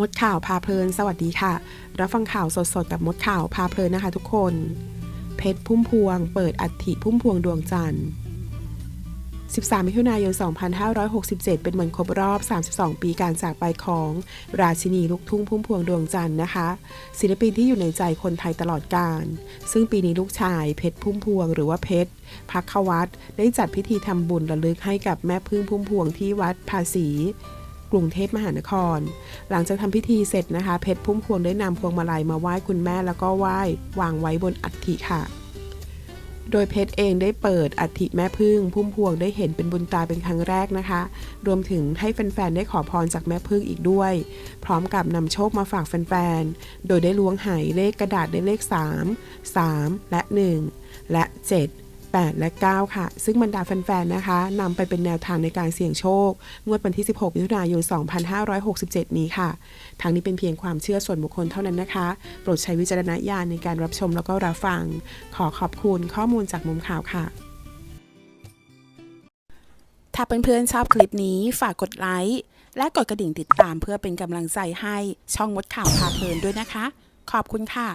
มดข่าวพาเพลิน สวัสดีค่ะ รับฟังข่าวสดๆกับมดข่าวพาเพลินนะคะทุกคน เพชรพุ่มพวง เปิดอัฐิพุ่มพวงดวงจันทร์ 13 มิถุนายน 2567 เป็นวันครบรอบ 32 ปีการจากไปของราชินีลูกทุ่งพุ่มพวงดวงจันทร์นะคะ ศิลปินที่อยู่ในใจคนไทยตลอดกาล ซึ่งปีนี้ลูกชายเพชรพุ่มพวงหรือว่าเพชรพักขวัตได้จัดพิธีทำบุญระลึกให้กับแม่พึ่งพุ่มพวงที่วัดภาษี กรุงเทพมหานคร หลังจากทำพิธีเสร็จนะคะ เพชรพุ่มพวงได้นำพวงมาลัยมาไหว้คุณแม่แล้วก็ไหว้วางไว้บนอัฐิค่ะ โดยเพชรเองได้เปิดอัฐิแม่พึ่ง พุ่มพวงได้เห็นเป็นบุญตาเป็นครั้งแรกนะคะ รวมถึงให้แฟนๆได้ขอพรจากแม่พึ่งอีกด้วย พร้อมกับนำโชคมาฝากแฟนๆ โดยได้ล้วงหายเลขกระดาษได้เลข 3 3 และ 1 และ 7 8 และ 9 ค่ะ ซึ่งบรรดาแฟนๆ นะคะนำไปเป็นแนวทางในการเสี่ยงโชค งวดวันที่ 16 มิถุนายน 2567 นี้ค่ะ ทางนี้เป็นเพียงความเชื่อส่วนบุคคลเท่านั้นนะคะ โปรดใช้วิจารณญาณในการรับชมแล้วก็รับฟัง ขอขอบคุณข้อมูลจากมุมข่าวค่ะถ้าเพื่อนๆชอบคลิปนี้ฝากกดไลค์และกดกระดิ่งติดตามเพื่อเป็นกำลังใจให้ช่องมดข่าวพาเพลินด้วยนะคะ ขอบคุณค่ะ